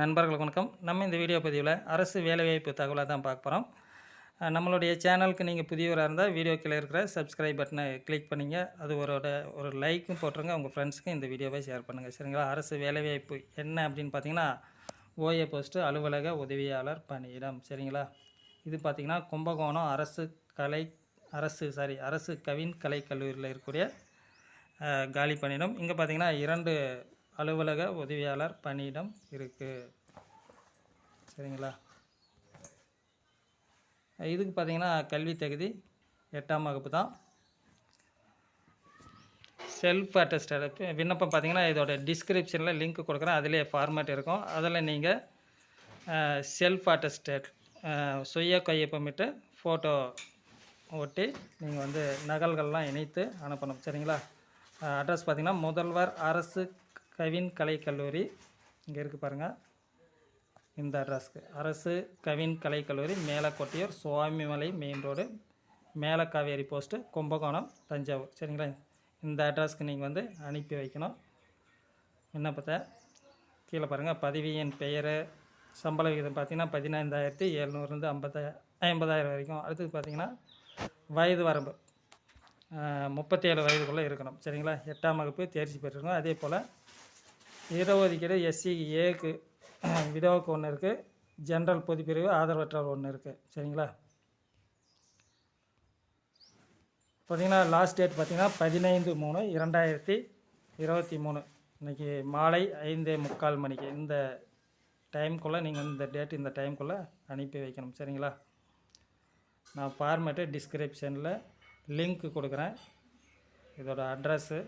நண்பர்களுக்கு வணக்கம். நம்ம இந்த வீடியோ பதிவில் அரசு வேலைவாய்ப்பு தகவலை தான் பார்க்க போகிறோம் நம்மளுடைய சேனலுக்கு நீங்கள் புதியவராக இருந்தால் வீடியோ கீழே இருக்கிற சப்ஸ்கிரைப் பட்டனை கிளிக் பண்ணிங்க. அது ஒரு ஒரு லைக்கும் போட்டுருங்க. உங்கள் ஃப்ரெண்ட்ஸுக்கும் இந்த வீடியோவை ஷேர் பண்ணுங்கள் சரிங்களா? அரசு வேலைவாய்ப்பு என்ன அப்படின்னு பார்த்தீங்கன்னா ஓஏ போஸ்ட்டு அலுவலக உதவியாளர் பணியிடம். சரிங்களா? இது பார்த்திங்கன்னா கும்பகோணம் அரசு கலை அரசு சாரி அரசு கவின் கலை கல்லூரியில் இருக்கக்கூடிய காலி பணியிடம். இங்கே பார்த்தீங்கன்னா இரண்டு அலுவலக உதவியாளர் பணியிடம் இருக்குது சரிங்களா? இதுக்கு பார்த்தீங்கன்னா கல்வி தகுதி எட்டாம் வகுப்பு தான். செல்ஃப் அட்டஸ்டட் விண்ணப்பம் பார்த்திங்கன்னா இதோட டிஸ்கிரிப்ஷனில் லிங்க் கொடுக்குறேன். அதிலே ஃபார்மேட் இருக்கும். அதில் நீங்கள் செல்ஃப் அட்டஸ்டட் சுய கையொப்பமிட்டு ஃபோட்டோ ஒட்டி நீங்கள் வந்து நகல்கள்லாம் இணைத்து அனுப்பணும். சரிங்களா? அட்ரஸ் பார்த்தீங்கன்னா முதல்வர் அரசு கவின் கலை கல்லூரி. இங்கே இருக்குது பாருங்கள் இந்த அட்ரஸ்க்கு. அரசு கவின் கலை கல்லூரி Melakottaiyur Swamimalai main road Melakaveri post Kumbakonam Thanjavur. சரிங்களா? இந்த அட்ரஸ்க்கு நீங்கள் வந்து அனுப்பி வைக்கணும். விண்ணப்பத்தை கீழே பாருங்கள் பதவியின் பெயர் சம்பள விகிதம் பார்த்தீங்கன்னா பதினைந்தாயிரத்தி எழுநூறுலேருந்து ஐம்பதாய ஐம்பதாயிரம் வரைக்கும். அடுத்தது பார்த்தீங்கன்னா வயது வரம்பு. முப்பத்தி ஏழு வயதுக்குள்ளே இருக்கணும். சரிங்களா? எட்டாம் வகுப்பு தேர்ச்சி பெற்றிருக்கணும். அதே போல் இடஒதுக்கீடு எஸ்சி ஏக்கு விடோவுக்கு ஒன்று இருக்குது ஜென்ரல் பொதுப்பிரிவு ஆதரவற்றவர் ஒன்று இருக்குது சரிங்களா? பார்த்தீங்கன்னா லாஸ்ட் டேட் பார்த்திங்கன்னா பதினைந்து மூணு இரண்டாயிரத்தி இருபத்தி மூணு. இன்றைக்கி மாலை ஐந்தே முக்கால் மணிக்கு. இந்த டைம்குள்ளே நீங்கள் இந்த டேட் இந்த டைம்குள்ளே அனுப்பி வைக்கணும். சரிங்களா? நான் ஃபார்மேட்டு டிஸ்கிரிப்ஷனில் லிங்க் கொடுக்குறேன். இதோட அட்ரஸ்ஸு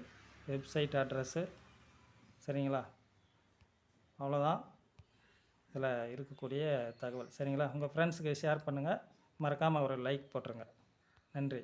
வெப்சைட் அட்ரஸ்ஸு சரிங்களா? அவ்வளோதான். இதில் இருக்கக்கூடிய தகவல். சரிங்களா? உங்கள் ஃப்ரெண்ட்ஸுக்கு ஷேர் பண்ணுங்கள் மறக்காமல் ஒரு லைக் போட்டுருங்க. நன்றி.